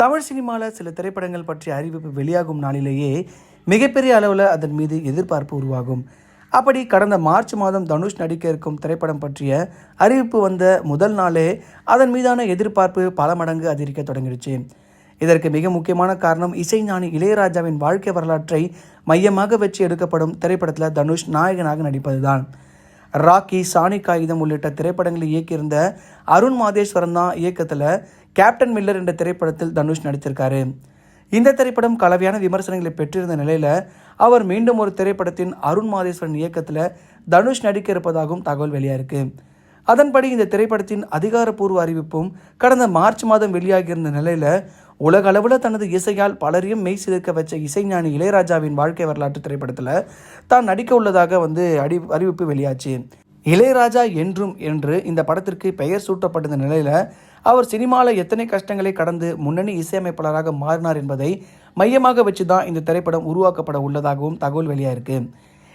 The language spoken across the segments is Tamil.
தமிழ் சினிமாவில் சில திரைப்படங்கள் பற்றிய அறிவிப்பு வெளியாகும் நாளிலேயே மிகப்பெரிய அளவில் அதன் மீது எதிர்பார்ப்பு உருவாகும். அப்படி கடந்த மார்ச் மாதம் தனுஷ் நடிக்க இருக்கும் திரைப்படம் பற்றிய அறிவிப்பு வந்த முதல் நாளே அதன் மீதான எதிர்பார்ப்பு பல மடங்கு அதிகரிக்க தொடங்கிடுச்சு. இதற்கு மிக முக்கியமான காரணம் இசைஞானி இளையராஜாவின் வாழ்க்கை வரலாற்றை மையமாக வச்சு எடுக்கப்படும் திரைப்படத்தில் தனுஷ் நாயகனாக நடிப்பதுதான். ராக்கி சாணி காகிதம் உள்ளிட்ட திரைப்படங்களை இயக்கியிருந்த அருண் மாதேஸ்வரன் தான் இயக்கத்தில் கேப்டன் மில்லர் என்ற திரைப்படத்தில் தனுஷ் நடித்திருக்காரு. இந்த திரைப்படம் கலவையான விமர்சனங்களை பெற்றிருந்த நிலையில் அவர் மீண்டும் ஒரு திரைப்படத்தின் அருண் மாதேஸ்வரன் இயக்கத்தில் தனுஷ் நடிக்க இருப்பதாகவும் தகவல் வெளியாயிருக்கு. அதன்படி இந்த திரைப்படத்தின் அதிகாரப்பூர்வ அறிவிப்பும் கடந்த மார்ச் மாதம் வெளியாகியிருந்த நிலையில் உலக அளவில் தனது இசையால் பலரையும் மெய் சிலிர்க்க வச்ச இசைஞானி இளையராஜாவின் வாழ்க்கை வரலாற்று திரைப்படத்தில் தான் நடிக்க உள்ளதாக வந்து அடி அறிவிப்பு வெளியாச்சு. இளையராஜா என்றும் என்று இந்த படத்திற்கு பெயர் சூட்டப்பட்டிருந்த நிலையில் அவர் சினிமாவில் எத்தனை கஷ்டங்களை கடந்து முன்னணி இசையமைப்பாளராக மாறினார் என்பதை மையமாக வச்சு தான் இந்த திரைப்படம் உருவாக்கப்பட உள்ளதாகவும் தகவல் வெளியாயிருக்கு.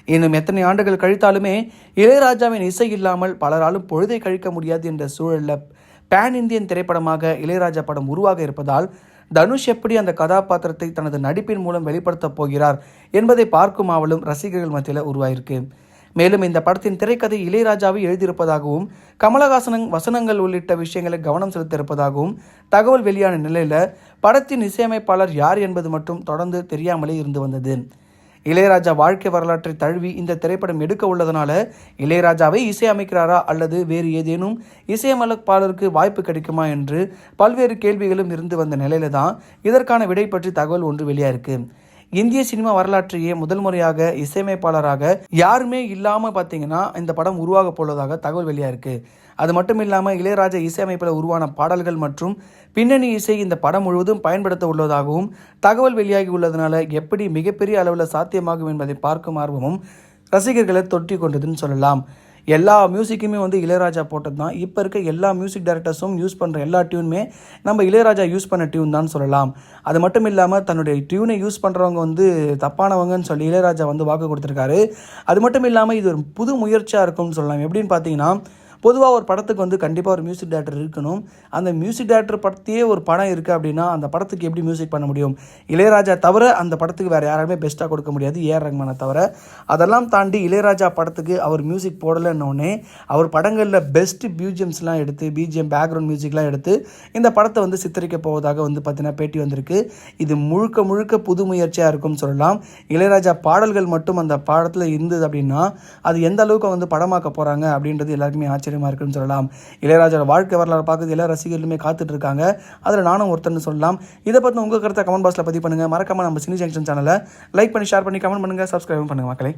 இன்னும் எத்தனை ஆண்டுகள் கழித்தாலுமே இளையராஜாவின் இசை இல்லாமல் பலராலும் பொழுதை கழிக்க முடியாது என்ற சூழலில் பேன் இந்தியன் திரைப்படமாக இளையராஜா படம் உருவாக இருப்பதால் தனுஷ் எப்படி அந்த கதாபாத்திரத்தை தனது நடிப்பின் மூலம் வெளிப்படுத்தப் போகிறார் என்பதை பார்க்கும் ஆவலும் ரசிகர்கள் மத்தியில் உருவாயிருக்கு. மேலும் இந்த படத்தின் திரைக்கதை இளையராஜாவை எழுதியிருப்பதாகவும் கமலஹாசன் வசனங்கள் உள்ளிட்ட விஷயங்களை கவனம் செலுத்தியிருப்பதாகவும் தகவல் வெளியான நிலையில் படத்தின் இசையமைப்பாளர் யார் என்பது மட்டும் தொடர்ந்து தெரியாமலே இருந்து வந்தது. இளையராஜா வாழ்க்கை வரலாற்றை தழுவி இந்த திரைப்படம் எடுக்க உள்ளதனால இளையராஜாவை இசையமைக்கிறாரா அல்லது வேறு ஏதேனும் இசையமைப்பாளருக்கு வாய்ப்பு கிடைக்குமா என்று பல்வேறு கேள்விகளும் இருந்து வந்த நிலையில தான் இதற்கான விடை பற்றி தகவல் ஒன்று வெளியாயிருக்கு. இந்திய சினிமா வரலாற்றையே முதல் முறையாக இசையமைப்பாளராக யாருமே இல்லாமல் பார்த்தீங்கன்னா இந்த படம் உருவாக போவதாக தகவல் வெளியாக இருக்குது அது மட்டும் இல்லாமல் இளையராஜா இசையமைப்பில் உருவான பாடல்கள் மற்றும் பின்னணி இசை இந்த படம் முழுவதும் பயன்படுத்த உள்ளதாகவும் தகவல் வெளியாகி உள்ளதுனால எப்படி மிகப்பெரிய அளவில் சாத்தியமாகும் என்பதை பார்க்கும் ஆர்வமும் ரசிகர்களை தொட்டி கொண்டதுன்னு சொல்லலாம். எல்லா மியூசிக்குமே வந்து இளையராஜா போட்டது தான் இப்போ இருக்க எல்லா மியூசிக் டைரக்டர்ஸும் யூஸ் பண்ணுற எல்லா டியூனுமே நம்ம இளையராஜா யூஸ் பண்ண டியூன் தான் சொல்லலாம். அது மட்டும் இல்லாமல் தன்னுடைய டியூனை யூஸ் பண்ணுறவங்க வந்து தப்பானவங்கன்னு சொல்லி இளையராஜா வந்து வாக்கு கொடுத்துருக்காரு. அது மட்டும் இல்லாமல் இது ஒரு புது முயற்சியாக இருக்கும்னு சொல்லலாம். எப்படின்னு பார்த்தீங்கன்னா பொதுவாக ஒரு படத்துக்கு வந்து கண்டிப்பாக ஒரு மியூசிக் டேரக்டர் இருக்கணும். அந்த மியூசிக் டேரக்டர் படத்தையே ஒரு படம் இருக்குது அப்படின்னா அந்த படத்துக்கு எப்படி மியூசிக் பண்ண முடியும்? இளையராஜா தவிர அந்த படத்துக்கு வேறு யாராலுமே பெஸ்ட்டாக கொடுக்க முடியாது ஏஆர் ரஹ்மானை தவிர. அதெல்லாம் தாண்டி இளையராஜா படத்துக்கு அவர் மியூசிக் போடலைன்னொடனே அவர் படங்களில் பெஸ்ட் பியூஜியம்ஸ்லாம் எடுத்து பிஜிஎம் பேக்ரவுண்ட் மியூசிக்லாம் எடுத்து இந்த படத்தை வந்து சித்தரிக்க போவதாக வந்து பார்த்தீங்கன்னா பேட்டி வந்திருக்கு. இது முழுக்க முழுக்க புது முயற்சியாக இருக்கும்னு சொல்லலாம். இளையராஜா பாடல்கள் மட்டும் அந்த பாடத்தில் இருந்தது அப்படின்னா அது எந்த அளவுக்கு வந்து படமாக்க போகிறாங்க அப்படின்றது எல்லாருக்குமே ஆச்சரியமாக இருக்குன்னு சொல்லலாம். இளையராஜோட வாழ்க்கை வரலாறு பார்க்குறது எல்லா ரசிகர்களுமே காத்துட்டு இருக்காங்க அதில் நானும் ஒருத்தர்னு சொல்லலாம். இதை பற்றி உங்கள் கருத்தை கமெண்ட் பாக்ஸில் பதிவு பண்ணுங்கள் மறக்காம நம்ம சினி ஜங்ஷன் சேனலை லைக் பண்ணி ஷேர் பண்ணி கமெண்ட் பண்ணுங்கள் சப்ஸ்கிரைப் பண்ணுங்கள் மக்களே.